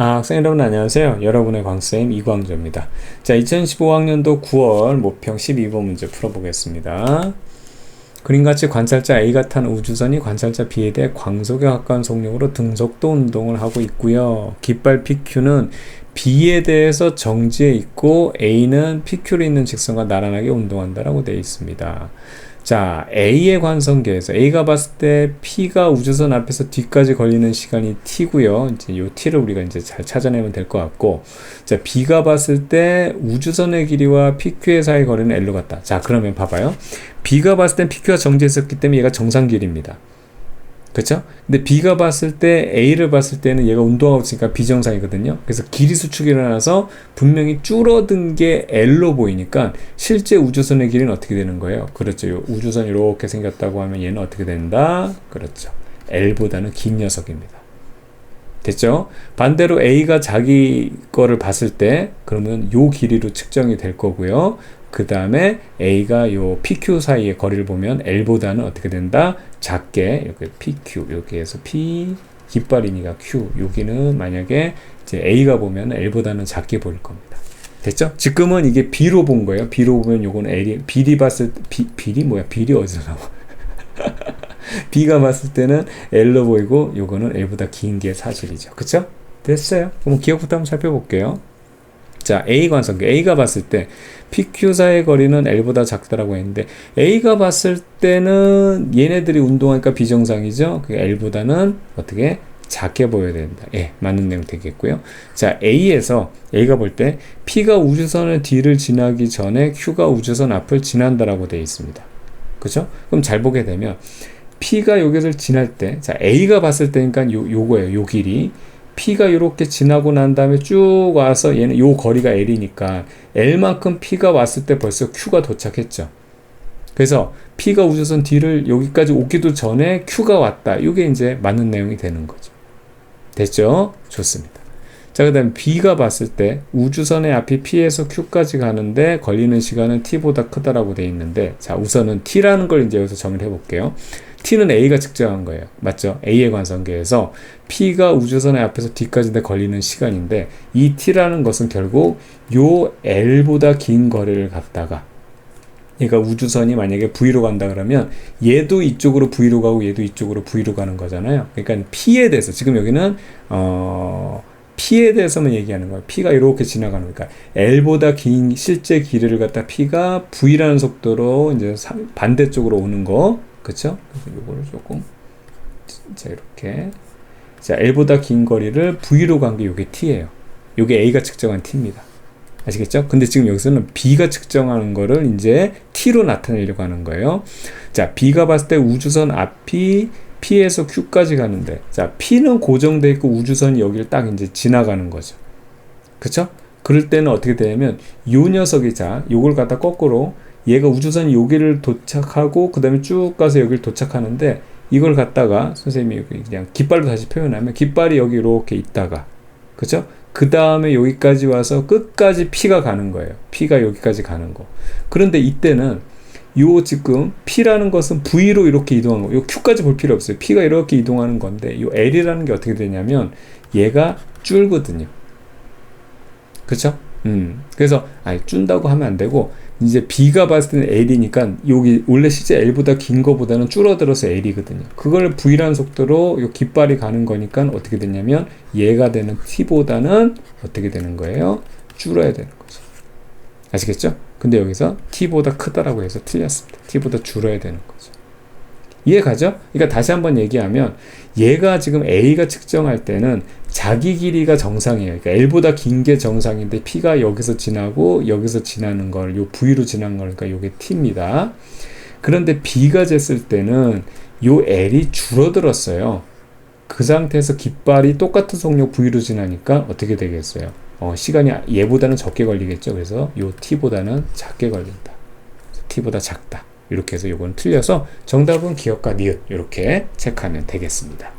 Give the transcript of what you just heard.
아, 학생 여러분 안녕하세요. 여러분의 광쌤 이광조입니다. 자, 2015학년도 9월 모평 12번 문제 풀어보겠습니다. 그림같이 관찰자 A가 탄 우주선이 관찰자 B에 대해 광속에 가까운 속력으로 등속도 운동을 하고 있고요. 깃발 PQ는 B에 대해서 정지해 있고 A는 PQ로 있는 직선과 나란하게 운동한다라고 되어 있습니다. 자, A의 관성계에서 A가 봤을 때 P가 우주선 앞에서 뒤까지 걸리는 시간이 T고요. 이제 요 T를 우리가 이제 잘 찾아내면 될 것 같고, 자, B가 봤을 때 우주선의 길이와 PQ의 사이 거리는 L로 같다. 자, 그러면 봐봐요. B가 봤을 때 PQ가 정지했었기 때문에 얘가 정상 길입니다. 그렇죠? 근데 B가 봤을 때 A를 봤을 때는 얘가 운동하고 있으니까 비정상이거든요. 그래서 길이 수축이 일어나서 분명히 줄어든 게 L로 보이니까 실제 우주선의 길이는 어떻게 되는 거예요? 그렇죠. 우주선이 이렇게 생겼다고 하면 얘는 어떻게 된다? 그렇죠. L보다는 긴 녀석입니다. 됐죠? 반대로 A가 자기 거를 봤을 때 그러면 요 길이로 측정이 될 거고요. 그 다음에 A가 요 PQ 사이의 거리를 보면 L보다는 어떻게 된다? 작게 이렇게 PQ 해서 P 깃발이니까 Q 여기는 만약에 이제 A가 보면 L보다는 작게 보일 겁니다. 됐죠? 지금은 이게 B로 본 거예요. B로 보면 요건 L이 B리 봤을 때 B, B리 뭐야? B리 어디서 나와? B가 봤을 때는 L로 보이고 요거는 L보다 긴 게 사실이죠. 그쵸? 됐어요. 그럼 기억부터 한번 살펴볼게요. 자, A 관성계. A가 봤을 때 PQ사의 거리는 L보다 작다라고 했는데 A가 봤을 때는 얘네들이 운동하니까 비정상이죠. 그 L보다는 어떻게 작게 보여야 된다. 예, 맞는 내용 되겠고요. 자, A에서 A가 볼 때 P가 우주선의 뒤를 지나기 전에 Q가 우주선 앞을 지난다라고 되어 있습니다. 그죠? 그럼 잘 보게 되면 P가 여기를 지날 때, 자, A가 봤을 때니까 요, 요거예요. 요 길이. P가 이렇게 지나고 난 다음에 쭉 와서 얘는 요 거리가 L이니까 L만큼 P가 왔을 때 벌써 Q가 도착했죠. 그래서 P가 우주선 뒤를 여기까지 오기도 전에 Q가 왔다. 이게 이제 맞는 내용이 되는 거죠. 됐죠? 좋습니다. 자, 그 다음 B가 봤을 때 우주선의 앞이 P에서 Q까지 가는데 걸리는 시간은 T보다 크다라고 돼 있는데 자, 우선은 T라는 걸 이제 여기서 정의를 해볼게요. T는 A가 측정한 거예요. 맞죠? A의 관성계에서 P가 우주선의 앞에서 뒤까지 걸리는 시간인데 이 T라는 것은 결국 요 L보다 긴 거리를 갔다가 얘가 우주선이 만약에 V로 간다 그러면 얘도 이쪽으로 V로 가고 얘도 이쪽으로 V로 가는 거잖아요. 그러니까 P에 대해서 지금 여기는 어 P에 대해서만 얘기하는 거예요. P가 이렇게 지나가는 거니까 L보다 긴 실제 길이를 갖다 P가 V라는 속도로 이제 반대쪽으로 오는 거? 그래서 요거를 조금 자 이렇게 자 L보다 긴 거리를 V로 간게 요게 T예요. 요게 A가 측정한 T입니다. 아시겠죠? 근데 지금 여기서는 B가 측정하는 거를 이제 T로 나타내려고 하는 거예요. 자, B가 봤을 때 우주선 앞이 P에서 Q까지 가는데, 자, P는 고정돼 있고 우주선이 여기를 딱 이제 지나가는 거죠. 그쵸? 그럴 때는 어떻게 되냐면, 요 녀석이 자, 요걸 갖다 거꾸로 얘가 우주선이 여기를 도착하고 그 다음에 쭉 가서 여기를 도착하는데 이걸 갖다가 선생님이 그냥 깃발로 다시 표현하면 깃발이 여기 이렇게 있다가 그죠? 그 다음에 여기까지 와서 끝까지 피가 가는 거예요. 피가 여기까지 가는 거. 그런데 이때는 요 지금 P라는 것은 V로 이렇게 이동한 거. 요 Q까지 볼 필요 없어요. P가 이렇게 이동하는 건데 요 L이라는 게 어떻게 되냐면 얘가 줄거든요. 그쵸? 음. 그래서 아니 준다고 하면 안 되고 이제 B가 봤을 때는 L이니까 여기 원래 실제 L보다 긴 거보다는 줄어들어서 L이거든요. 그걸 V라는 속도로 요 깃발이 가는 거니까 어떻게 되냐면 얘가 되는 T보다는 어떻게 되는 거예요? 줄어야 되는 거죠. 아시겠죠? 근데 여기서 T보다 크다라고 해서 틀렸습니다. T보다 줄어야 되는 거죠. 이해 가죠? 그러니까 다시 한번 얘기하면 얘가 지금 A가 측정할 때는 자기 길이가 정상이에요. 그러니까 L보다 긴 게 정상인데 P가 여기서 지나고 여기서 지나는 걸, 요 V로 지난 거니까 요게 T입니다. 그런데 B가 쟀을 때는 요 L이 줄어들었어요. 그 상태에서 깃발이 똑같은 속력 V로 지나니까 어떻게 되겠어요? 어, 시간이 얘보다는 적게 걸리겠죠. 그래서 요 T보다는 작게 걸린다. T보다 작다. 이렇게 해서 요건 틀려서 정답은 기억과 니은 이렇게 체크하면 되겠습니다.